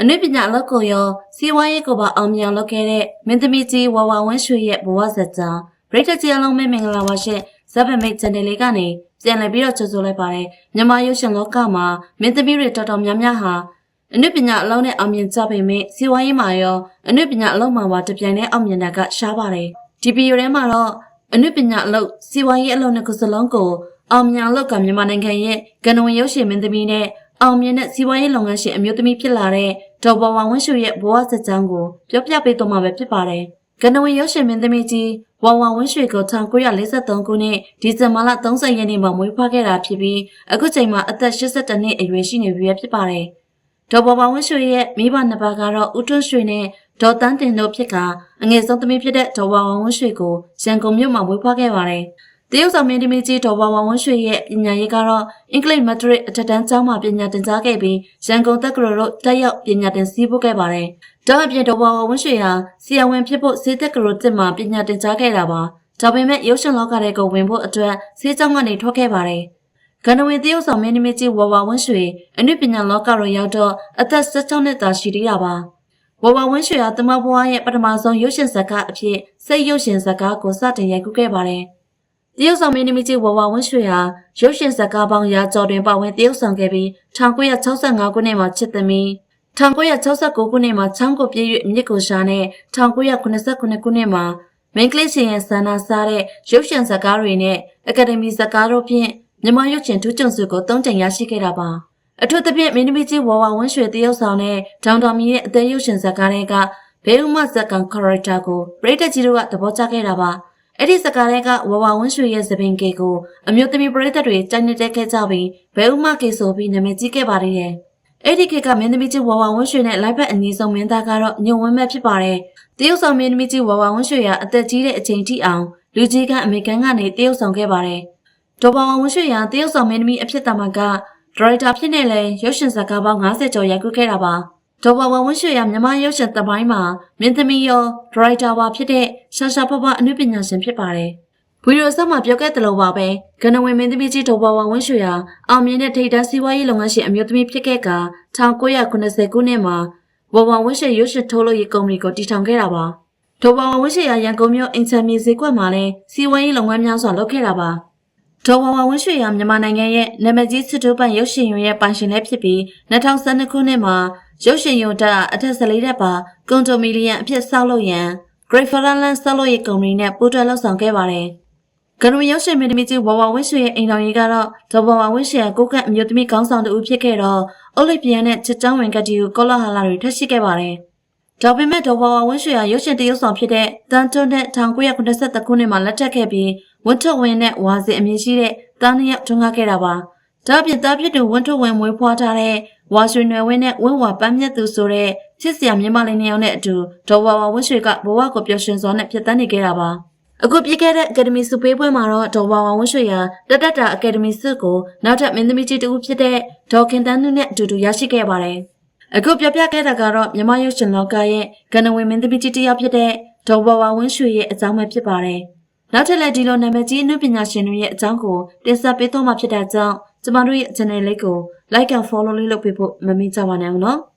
အနုပညာအလုပ်ကိုရောစီးပွားရေးကိုပါအောင်မြင်အောင်လုပ်ခဲ့တဲ့မင်းသမီးကြီးဝါဝါဝင်းရွှေရဲ့ဘဝဇာတ်ကြောင်းပရိသတ်ကြီးအလုံးမဲမင်္ဂလာပါရှင်ဇက်ဗမိတ်ချန်နယ်လေးကနေပြန်လည်ပြီးတော့ကြိုဆိုလိုက်ပါတယ်မြန်မာရုပ်ရှင်လောကမှာမင်းသမီးတွေတော်တော်များများဟာအနုပညာအလုံးနဲ့အောင်မြင်ကြပေမဲ့စီးပွားရေးမှာရောအနုပညာအလုံးမှာပါတပြိုင်တည်းအောင်မြင်တာကရှားပါတယ်ဒီဗီဒီယိုထဲမှာတော့အနုပညာအလုံးစီးပွားရေးအလုံးနဲ့ကိုယ်စလုံးကိုအောင်မြင်အလုပ်ကမြန်မာနိုင်ငံရဲ့ကဏ္ဍဝင်ရုပ်ရှင်မင်းသမီးနဲ့အောင်မြင်တဲ့စီးပွားရေးလုပ်ငန်းရှင်အမျိုးသမီးဖြစ်လာတဲ့ ဒေါ်ပေါ်ဝါဝင်းရှုရဲ့ဘဝစကြောင်းကိုပြောပြပေးတော့မှာပဲဖြစ်ပါတယ်။ကဏ္ဍဝင်ရုပ်ရှင်မင်းသမီးကြီးဝါဝါဝင်းရွှေကို1943ခုနှစ်ဒီဇင်ဘာလ30ရက်နေ့မှာမွေးဖွားခဲ့တာဖြစ်ပြီးအခုချိန်မှာအသက်82နှစ်အရွယ်ရှိနေပြီဖြစ်ပါတယ်။ဒေါ်ပေါ်ပါဝင်းရွှေရဲ့မိဘနှစ်ပါးကတော့ဦးထွန်းရွှေနဲ့ဒေါ်တန်းတင်တို့ဖြစ်ကအငယ်ဆုံးသမီးဖြစ်တဲ့ဒေါ်ပေါ်ပါဝင်းရွှေကိုရန်ကုန်မြို့မှာမွေးဖွားခဲ့ပါတယ်။ တရုတ်ဆောင်မင်းသမီးကြီးဒေါ်ပေါ်ပါဝင်းရွှေရဲ့ပညာရေးကတော့အင်္ဂလိပ်မက်ထရစ်အထက်တန်းကျောင်းမှာပညာသင်ကြားခဲ့ပြီးရန်ကုန်တက္ကသိုလ်တို့တက်ရောက်ပညာသင်စီးပို့ခဲ့ပါတယ်။ဒါအပြင်ဒေါ်ပေါ်ပါဝင်းရွှေဟာဆီယဝင်ဖြစ်ဖို့စေတက္ကသိုလ်တက်မှာပညာသင်ကြားခဲ့တာပါ။ဒါပေမဲ့ရုပ်ရှင်လောကထဲကိုဝင်ဖို့အတွက်စေကျောင်းကနေထွက်ခဲ့ပါတယ်။ကဏ္ဍဝင်တရုတ်ဆောင်မင်းသမီးကြီးဝဝဝင်းရွှေအနုပညာလောကရောရောက်တော့အသက်16နှစ်သာရှိသေးတာပါဝဝဝင်းရွှေဟာတမဘွားရဲ့ပထမဆုံးရုပ်ရှင်ဇာတ်ကားအဖြစ်စိတ်ရုပ်ရှင်ဇာတ်ကားကိုစတင်ရိုက်ကူးခဲ့ပါတယ် တရုတ်ဆောင်မင်းသမီးကြီးဝဝဝင်းရွှေဟာရုပ်ရှင်ဇာတ်ကားပေါင်းရာကျော်တွင်ပါဝင်တရုတ်ဆောင်ခဲ့ပြီး1965ခုနှစ်မှာချစ်သမီး1969ခုနှစ်မှာချောင်းကိုပြည့်၍မြစ်ကိုရှာနဲ့1989ခုနှစ်မှာမင်းကလေးရှင်ရဲ့ဆန္ဒစားတဲ့ရုပ်ရှင်ဇာတ်ကားတွေနဲ့အကယ်ဒမီဇာတ်ကားတို့ဖြင့်မြန်မာရုပ်ရှင်ထူးချွန်စုကိုသုံးကြိမ်ရရှိခဲ့တာပါအထူးသဖြင့်မင်းသမီးကြီးဝါဝါဝင်းရွှေတရုတ်ဆောင်နဲ့ဒေါန်တော်မီရဲ့အသေးရုပ်ရှင်ဇာတ်ကားတွေကဘေးဥမဇက်ကန်ကာရက်တာကိုပရိသတ်ကြီးတို့ကသဘောကျခဲ့တာပါ အဲ့ဒီဇာတ်ကားတွေကဝါဝါဝင်းရွှေရဲ့သပင်ကေကိုအမျိုးသမီးပရိသတ်တွေကြိုက်နေတဲ့ခဲ့ကြပြီးဘေးဥမကေဆိုပြီးနာမည်ကြီးခဲ့ပါသေးတယ်အဲ့ဒီခေတ်ကမင်းသမီးကြီးဝါဝါဝင်းရွှေနဲ့လိုက်ဖက်အညီဆုံးမင်းသားကတော့ညုံဝင်းမဲ့ဖြစ်ပါတယ်တရုတ်ဆောင်မင်းသမီးကြီးဝါဝါဝင်းရွှေကအသက်ကြီးတဲ့အချိန်ထိအောင်လူကြီးကအမေရိကန်ကနေတရုတ်ဆောင်ခဲ့ပါတယ်ဒေါ်ပါဝဝင်းရွှေရတရုတ်ဆောင်မင်းသမီးအဖြစ်တမကဒရိုက်တာဖြစ်နေလဲရုပ်ရှင်ဇာတ်ကားပေါင်း90ကျော်ရိုက်ကူးခဲ့တာပါ ဒေါ်ပါဝဝင်းရွှေရမြန်မာရုပ်ရှင်သမိုင်းမှာမင်းသမီးရောဒရိုက်တာပါဖြစ်တဲ့ရှာရှာဖဖအနုပညာရှင်ဖြစ်ပါတယ်ဗီဒီယိုဆက်မှာပြောခဲ့သလိုပါပဲကနဝင်မင်းသမီးကြီးဒေါ်ပါဝဝင်းရွှေဟာအောင်မြင်တဲ့ထိပ်တန်းစီးပွားရေးလုပ်ငန်းရှင်အမျိုးသမီးဖြစ်ခဲ့က1990ခုနှစ်မှာဝဝဝင်းရွှေရုပ်ရှင်ထုတ်လုပ်ရေးကုမ္ပဏီကိုတည်ထောင်ခဲ့တာပါဒေါ်ပါဝဝင်းရွှေရရန်ကုန်မြို့အင်ချမ်မီဈေးကွက်မှာလည်းစီးပွားရေးလုပ်ငန်းများစွာလုပ်ခဲ့တာပါ ဒေါ်ဝဝဝင်းရွှေရမြန်မာနိုင်ငံရဲ့နာမည်ကြီးစစ်တိုးပန့်ရုပ်ရှင်ရုံရဲ့ပိုင်ရှင်လည်းဖြစ်ပြီး2012ခုနှစ်မှာရုပ်ရှင်ရုံတက်အထက်14တက်ပါကွန်ဒိုမီလီယံအဖြစ်ဆောက်လုပ်ရန် Great Fallen ဆောက်လုပ်ရေးကုမ္ပဏီနဲ့ပူးတွဲလုပ်ဆောင်ခဲ့ပါတယ်။ကနဝရုပ်ရှင်မင်းသမီးကြီးဝဝဝင်းရွှေရဲ့အိမ်တော်ကြီးကတော့ဒေါ်ဝဝဝင်းရွှေရဲ့ကိုကန့်အမျိုးသမီးကောင်းဆောင်တူဖြစ်ခဲ့တော့အုတ်လိပ်ပြန်နဲ့ချစ်ချောင်းဝင်ကတိကိုကောလာဟာလာတွေထပ်ရှိခဲ့ပါတယ်။ဒါပေမဲ့ဒေါ်ဘဝဝင်းရွှေဟာရုပ်ရှင်တရုပ်ဆောင်ဖြစ်တဲ့တန်တွန်းနဲ့1983ခုနှစ်မှာလက်ထပ်ခဲ့ပြီး ဝင်းထုတ်ဝင်းနဲ့ဝါစီအမည်ရှိတဲ့တားနှစ်ယောက်ထွန်းကားခဲ့တာပါ။ဒါ့အပြင်တားဖြစ်သူဝင်းထုတ်ဝင်းမွေးဖွားထားတဲ့ဝါရွှေနွယ်ဝင်းနဲ့ဝင်းဝါပန်းမြတ်သူဆိုတဲ့ချစ်စရာမြမလေးနှစ်ယောက်နဲ့အတူဒေါ်ဘဝဝင်းရွှေကဘဝကိုပျော်ရွှင်စွာနဲ့ဖြစ်တန်းနေခဲ့တာပါ။အခုပြည့်ခဲ့တဲ့အကယ်ဒမီစုပေးပွဲမှာတော့ဒေါ်ဘဝဝင်းရွှေဟာတတတာအကယ်ဒမီစုကိုနောက်ထပ်မင်းသမီးကြီးတူဖြစ်တဲ့ဒေါ်ခင်တန်းနုနဲ့အတူတူရရှိခဲ့ပါတယ်။အခုပြပြခဲ့တာကတော့မြမရုပ်ရှင်လောကရဲ့ကဏ္ဍဝင်မင်းသမီးကြီးတစ်ယောက်ဖြစ်တဲ့ဒေါ်ဘဝဝင်းရွှေရဲ့အကြောင်းပဲဖြစ်ပါတယ်။ နောက်ထပ်လည်းဒီလိုနာမည်ကြီးအနုပညာရှင်တွေရဲ့အကြောင်းကိုတင်ဆက်ပေးသွားမှာဖြစ်တဲ့ကြောင့်ကျမတို့ရဲ့ channel လေးကို like and follow လေးလုပ်ပေးဖို့မမေ့ကြပါနဲ့ဦးနော်။